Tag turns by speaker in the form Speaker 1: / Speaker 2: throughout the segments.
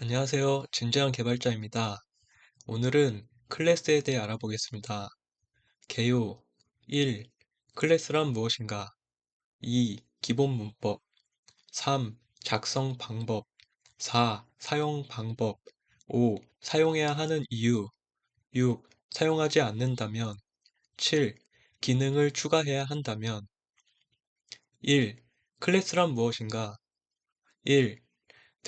Speaker 1: 안녕하세요. 진지한 개발자입니다. 오늘은 클래스에 대해 알아보겠습니다. 개요 1. 클래스란 무엇인가? 2. 기본 문법 3. 작성 방법 4. 사용 방법 5. 사용해야 하는 이유 6. 사용하지 않는다면 7. 기능을 추가해야 한다면 1. 클래스란 무엇인가? 1.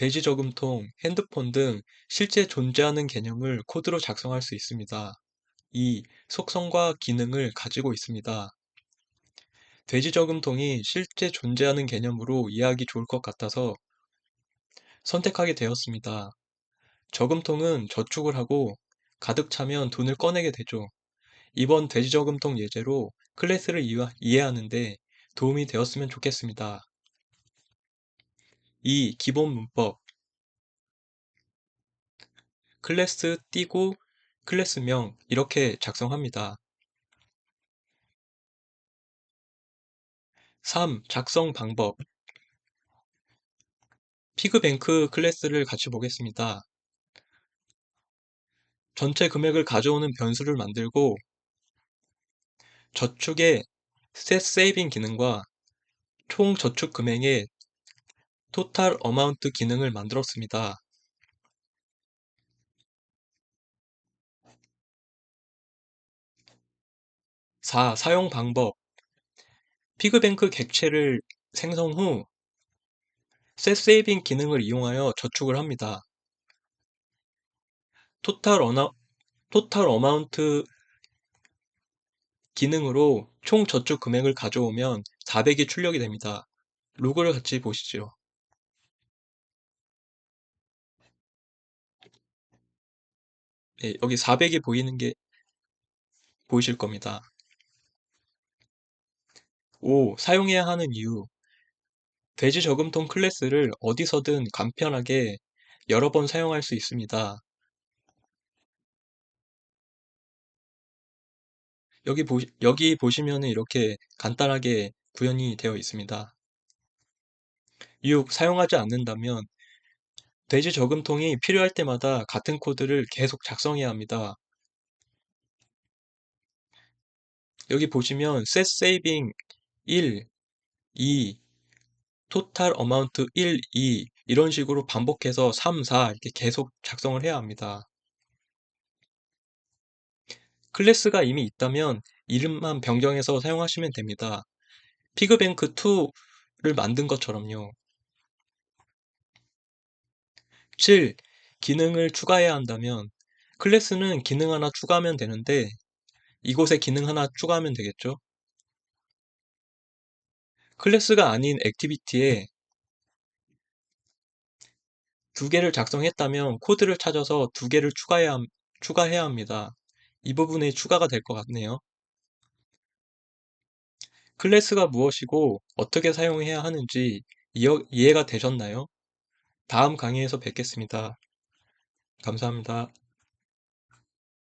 Speaker 1: 대지 저금통, 핸드폰 등 실제 존재하는 개념을 코드로 작성할 수 있습니다. 2. 속성과 기능을 가지고 있습니다. 돼지 저금통이 실제 존재하는 개념으로 이해하기 좋을 것 같아서 선택하게 되었습니다. 저금통은 저축을 하고 가득 차면 돈을 꺼내게 되죠. 이번 돼지 저금통 예제로 클래스를 이해하는데 도움이 되었으면 좋겠습니다. 2. 기본 문법 클래스 띄고 클래스명 이렇게 작성합니다. 3. 작성 방법 피그뱅크 클래스를 같이 보겠습니다. 전체 금액을 가져오는 변수를 만들고 저축의 set saving 기능과 총 저축 금액의 total amount 기능을 만들었습니다. 4. 사용 방법 피그뱅크 객체를 생성 후 셋세이빙 기능을 이용하여 저축을 합니다. 토탈 어나, 토탈 어마운트 기능으로 총 저축 금액을 가져오면 400이 출력이 됩니다. 로그를 같이 보시죠. 네, 여기 400이 보이는 게 보이실 겁니다. 5. 사용해야 하는 이유 돼지 저금통 클래스를 어디서든 간편하게 여러 번 사용할 수 있습니다. 여기, 보, 여기 보시면 이렇게 간단하게 구현이 되어 있습니다. 6. 사용하지 않는다면 돼지 저금통이 필요할 때마다 같은 코드를 계속 작성해야 합니다. 여기 보시면 set saving 1, 2, total amount 1, 2 이런 식으로 반복해서 3, 4 이렇게 계속 작성을 해야 합니다. 클래스가 이미 있다면 이름만 변경해서 사용하시면 됩니다. 피그뱅크 2를 만든 것처럼요. 7. 기능을 추가해야 한다면 클래스는 기능 하나 추가하면 되는데 이곳에 기능 하나 추가하면 되겠죠? 클래스가 아닌 액티비티에 두 개를 작성했다면 코드를 찾아서 두 개를 추가해야, 추가해야 합니다. 이 부분에 추가가 될 것 같네요. 클래스가 무엇이고 어떻게 사용해야 하는지 이해가 되셨나요? 다음 강의에서 뵙겠습니다. 감사합니다.